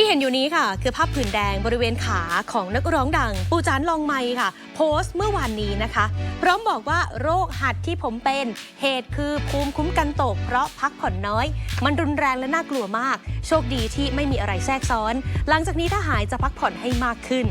ที่เห็นอยู่นี้ค่ะ คือภาพผื่นแดงบริเวณขาของนักร้องดัง ปูจานลองไมค่ะ โพสต์เมื่อวานนี้นะคะ พร้อมบอกว่าโรคหัดที่ผมเป็น เหตุคือภูมิคุ้มกันตก เพราะพักผ่อนน้อย มันรุนแรงและน่ากลัวมาก โชคดีที่ไม่มีอะไรแทรกซ้อน หลังจากนี้ถ้าหายจะพักผ่อนให้มากขึ้น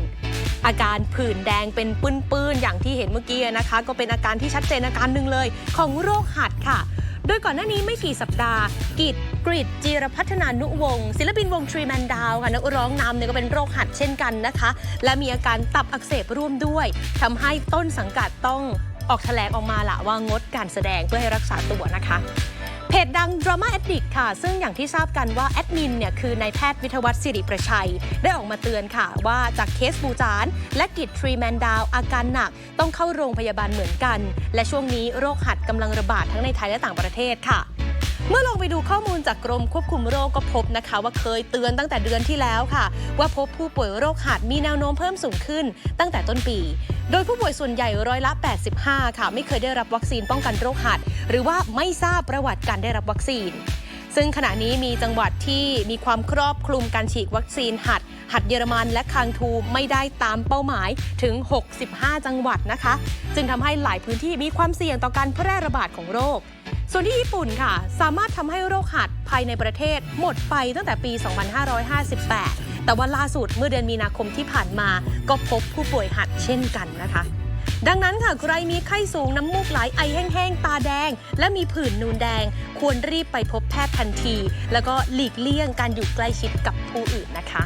อาการผื่นแดงเป็นปื้นๆอย่างที่เห็นเมื่อกี้นะคะ ก็เป็นอาการที่ชัดเจนอาการหนึ่งเลย ของโรคหัดค่ะ โดยก่อนหน้านี้ไม่กี่สัปดาห์กิจ กริดจีรพัฒนานุวงศ์ศิลปินวงทรีแมนดาวค่ะนักร้องนำเนี่ยก็เป็นโรคหัดเช่นกันนะคะ และมีอาการตับอักเสบร่วมด้วยทำให้ต้นสังกัดต้องออกแถลงออกมาละว่างดการแสดงเพื่อให้รักษาตัวนะคะเพจดัง Drama Addict ค่ะ ซึ่งอย่างที่ทราบกันว่า แอดมินเนี่ย คือนายแพทย์วิทวัฒสิริประชัย ได้ออกมาเตือนค่ะ ว่าจากเคสบูจาน และกิจทรีแมนดาว อาการหนักต้องเข้าโรงพยาบาลเหมือนกัน และช่วงนี้โรคหัดกำลังระบาดทั้งในไทยและต่างประเทศค่ะ เมื่อลงไปดูข้อมูลจากกรมควบคุมโรคก็พบนะคะ ว่าเคยเตือนตั้งแต่เดือนที่แล้วค่ะ ว่าพบผู้ป่วยโรคหัดมีแนวโน้มเพิ่มสูงขึ้นตั้งแต่ต้นปี โดยผู้ป่วยส่วนใหญ่ร้อยละ 85 ค่ะ ไม่เคยได้รับวัคซีนป้องกันโรคหัด หรือว่าไม่ทราบประวัติการได้รับวัคซีน ซึ่งขณะนี้มีจังหวัดที่มีความครอบคลุมการฉีดวัคซีนหัด หัดเยอรมันและคางทูไม่ได้ตามเป้าหมายถึง 65 จังหวัดนะคะ จึงทำให้หลายพื้นที่มีความเสี่ยงต่อการแพร่ระบาดของโรค ส่วนที่ญี่ปุ่นค่ะ สามารถทำให้โรคหัดภายในประเทศหมดไปตั้งแต่ปี 2558 แต่ว่าล่าสุดเมื่อเดือนมีนาคมที่ผ่านมา ก็พบผู้ป่วยหัดเช่นกันนะคะดังนั้นค่ะใครมีไข้สูงน้ำมูกไหลไอแห้งๆ ตาแดง และมีผื่นนูนแดง ควรรีบไปพบแพทย์ทันที แล้วก็หลีกเลี่ยงการอยู่ใกล้ชิดกับผู้อื่นนะคะ